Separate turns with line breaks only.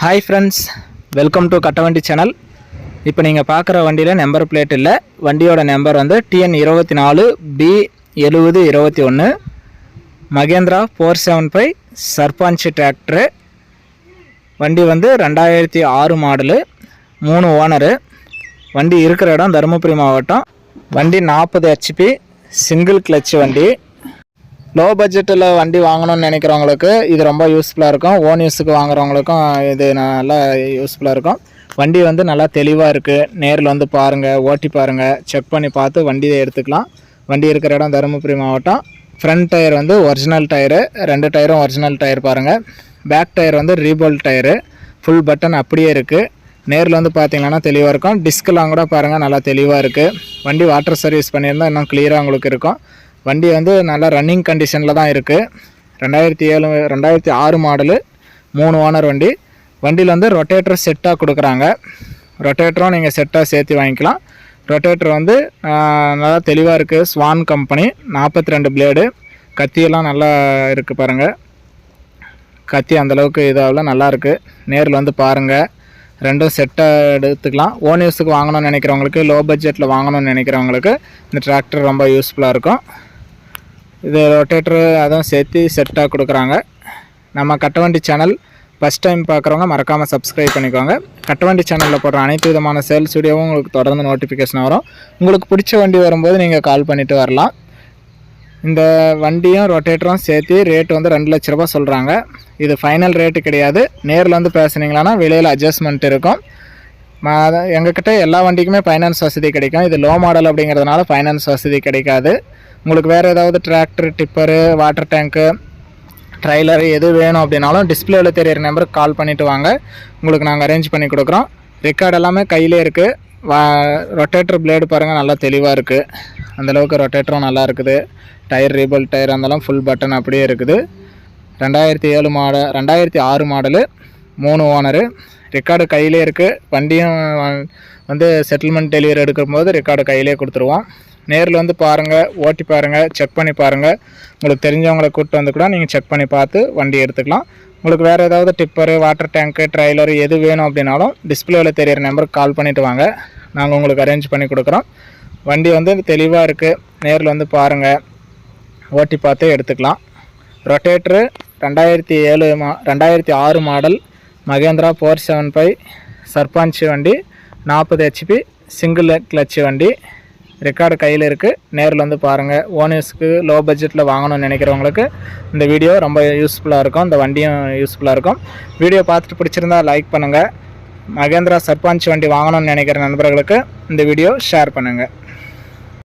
Hi friends welcome to Kattavandi channel இப்போ நீங்கள் பார்க்குற வண்டியில் நம்பர் பிளேட் இல்லை. வண்டியோட நம்பர் வந்து டிஎன் இருபத்தி நாலு பி எழுபது இருபத்தி ஒன்று Mahindra four seven five Sarpanch tractor. வண்டி வந்து ரெண்டாயிரத்தி ஆறு மாடலு மூணு ஓனரு. வண்டி இருக்கிற இடம் தருமபுரி மாவட்டம். வண்டி நாற்பது ஹெச்பி சிங்கிள் கிளச் வண்டி. லோ பட்ஜெட்டில் வண்டி வாங்கணும்னு நினைக்கிறவங்களுக்கு இது ரொம்ப யூஸ்ஃபுல்லாக இருக்கும். ஓன் யூஸுக்கு வாங்குறவங்களுக்கும் இது நல்லா யூஸ்ஃபுல்லாக இருக்கும். வண்டி வந்து நல்லா தெளிவாக இருக்குது நேரில் வந்து பாருங்கள் ஓட்டி பாருங்கள் செக் பண்ணி பார்த்து வண்டியை எடுத்துக்கலாம். வண்டி இருக்கிற இடம் தருமபுரி மாவட்டம். ஃப்ரண்ட் டயர் வந்து ஒரிஜினல் டயரு ரெண்டு டயரும் ஒரிஜினல் டயர் பாருங்கள் பேக் டயர் வந்து ரீபோல் டயரு ஃபுல் பட்டன் அப்படியே இருக்குது நேரில் வந்து பார்த்தீங்கன்னா தெளிவாக இருக்கும். டிஸ்கெலாம் கூட பாருங்கள் நல்லா தெளிவாக இருக்குது வண்டி வாட்டர் சர்வீஸ் பண்ணியிருந்தால் இன்னும் கிளியராக உங்களுக்கு இருக்கும். வண்டி வந்து நல்லா ரன்னிங் கண்டிஷனில் தான் இருக்குது ரெண்டாயிரத்தி ஏழு ரெண்டாயிரத்தி ஆறு மாடலு மூணு ஓனர் வண்டி. வண்டியில் வந்து ரொட்டேட்டர் செட்டாக கொடுக்குறாங்க. ரொட்டேட்டரும் நீங்கள் செட்டாக சேர்த்து வாங்கிக்கலாம். ரொட்டேட்டர் வந்து நல்லா தெளிவாக இருக்குது ஸ்வான் கம்பெனி நாற்பத்தி ரெண்டு பிளேடு கத்தியெல்லாம் நல்லா இருக்குது பாருங்கள் கத்தி அந்தளவுக்கு இதாகல நல்லாயிருக்கு நேரில் வந்து பாருங்கள் ரெண்டும் செட்டாக எடுத்துக்கலாம். ஓன் யூஸுக்கு வாங்கணும்னு நினைக்கிறவங்களுக்கு லோ பட்ஜெட்டில் வாங்கணும்னு நினைக்கிறவங்களுக்கு இந்த டிராக்டர் ரொம்ப யூஸ்ஃபுல்லாக இருக்கும். இது ரொட்டேட்டரு அதுவும் சேர்த்து செட்டாக கொடுக்குறாங்க. நம்ம கட்டவண்டி சேனல் ஃபஸ்ட் டைம் பார்க்குறவங்க மறக்காமல் சப்ஸ்கிரைப் பண்ணிக்கோங்க. கட்டவண்டி சேனலில் போடுற அனைத்து விதமான சேல்ஸ் வீடியோவும் உங்களுக்கு தொடர்ந்து நோட்டிஃபிகேஷன் வரும். உங்களுக்கு பிடிச்ச வண்டி வரும்போது நீங்கள் கால் பண்ணிவிட்டு வரலாம். இந்த வண்டியும் ரொட்டேட்டரும் சேர்த்து ரேட் வந்து ரெண்டு லட்ச ரூபா சொல்கிறாங்க இது ஃபைனல் ரேட்டு கிடையாது. நேரில் வந்து பேசுனீங்களான்னா விலையில் அட்ஜஸ்ட்மெண்ட் இருக்கும். ம- எங்ககிட்ட எல்லா வண்டிக்குமே ஃபைனான்ஸ் வசதி கிடைக்கும். இது லோ மாடல் அப்படிங்கிறதுனால ஃபைனான்ஸ் வசதி கிடைக்காது. உங்களுக்கு வேறு ஏதாவது tractor tipper water tank trailer எது வேணும் அப்படின்னாலும் டிஸ்பிளேவில் தெரியிற நம்பருக்கு கால் பண்ணிவிட்டு வாங்க. உங்களுக்கு நாங்கள் அரேஞ்ச் பண்ணி கொடுக்குறோம். ரெக்கார்டு எல்லாமே கையிலே இருக்குது வா ரொட்டேட்டர் பிளேடு பாருங்கள் நல்லா தெளிவாக இருக்குது அந்தளவுக்கு ரொட்டேட்டரும் நல்லா இருக்குது. டயர் ரீபல் டயர் அந்தளவு ஃபுல் பட்டன் அப்படியே இருக்குது. ரெண்டாயிரத்தி ஏழு மாடல் ரெண்டாயிரத்தி ஆறு மாடலு மூணு ஓனரு ரெக்கார்டு கையிலே இருக்குது வண்டியும் வந்து செட்டில்மெண்ட் டெலிவரி எடுக்கும்போது ரெக்கார்டு கையிலே கொடுத்துருவோம். நேரில் வந்து பாருங்கள் ஓட்டி பாருங்கள் செக் பண்ணி பாருங்கள் உங்களுக்கு தெரிஞ்சவங்களை கூப்பிட்டு வந்து கூட நீங்கள் செக் பண்ணி பார்த்து வண்டி எடுத்துக்கலாம். உங்களுக்கு வேறு ஏதாவது டிப்பரு வாட்டர் டேங்க்கு ட்ரைலரு எது வேணும் அப்படின்னாலும் டிஸ்பிளேவில் தெரியிற நம்பருக்கு கால் பண்ணிவிட்டு வாங்க. நாங்கள் உங்களுக்கு அரேஞ்ச் பண்ணி கொடுக்குறோம். வண்டி வந்து தெளிவாக இருக்குது நேரில் வந்து பாருங்கள் ஓட்டி பார்த்து எடுத்துக்கலாம். ரொட்டேட்ரு ரெண்டாயிரத்தி ஏழு மா ரெண்டாயிரத்தி ஆறு model Mahindra four seven five Sarpanch வண்டி நாற்பது ஹெச்பி சிங்கிள் கிளச் வண்டி. ரெக்கார்டு கையில் இருக்குது நேரில் வந்து பாருங்கள் ஓனர்ஸ்க்கு லோ பட்ஜெட்டில் வாங்கணும்னு நினைக்கிறவங்களுக்கு இந்த வீடியோ ரொம்ப யூஸ்ஃபுல்லாக இருக்கும். இந்த வண்டியும் யூஸ்ஃபுல்லாக இருக்கும். வீடியோ பார்த்துட்டு பிடிச்சிருந்தா லைக் பண்ணுங்கள் மகேந்திரா சர்பஞ்ச் வண்டி வாங்கணும்னு நினைக்கிற நண்பர்களுக்கு இந்த வீடியோ ஷேர் பண்ணுங்கள்